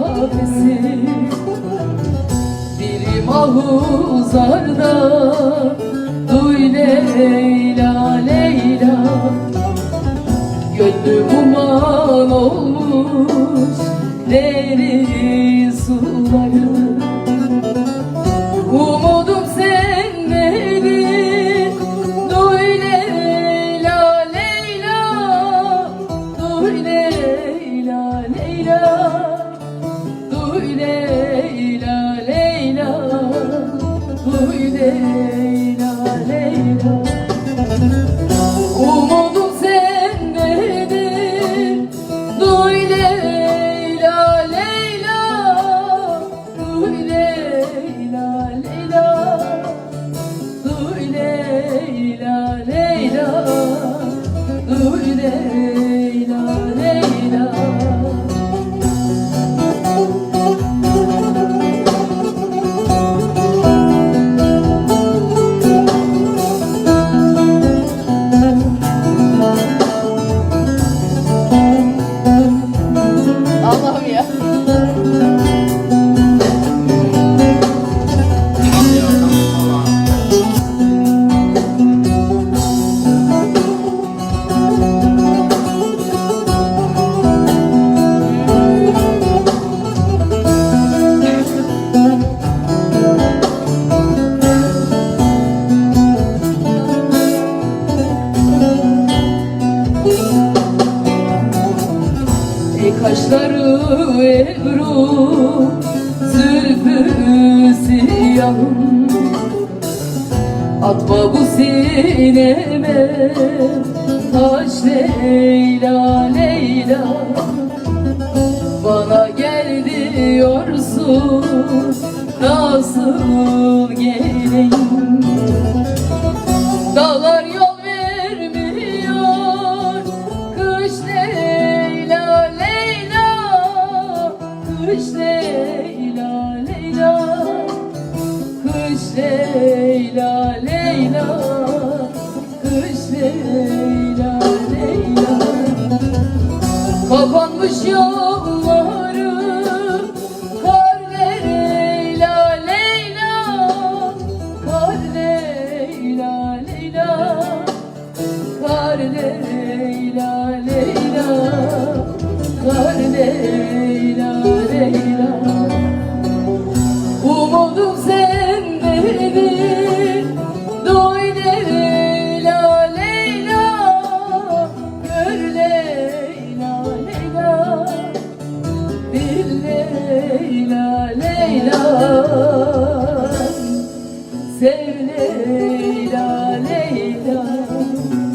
gecesi Biri mahuzarda Duy Leyla Leyla. Gönlüm uman olmuş Derin suları Leyla Leyla Duy Leyla Leyla. Umudum sendedir. Leyla Leyla. Leyla Leyla. Leyla Leyla Leyla kaşları Ebru Zülfü siyahım Atma bu sineme Taş Leyla Leyla. Bana gel diyorsun Nasıl geleyim Kış Leyla Leyla Kış Leyla Leyla. Kapanmış yollar Sev Leyla Leyla.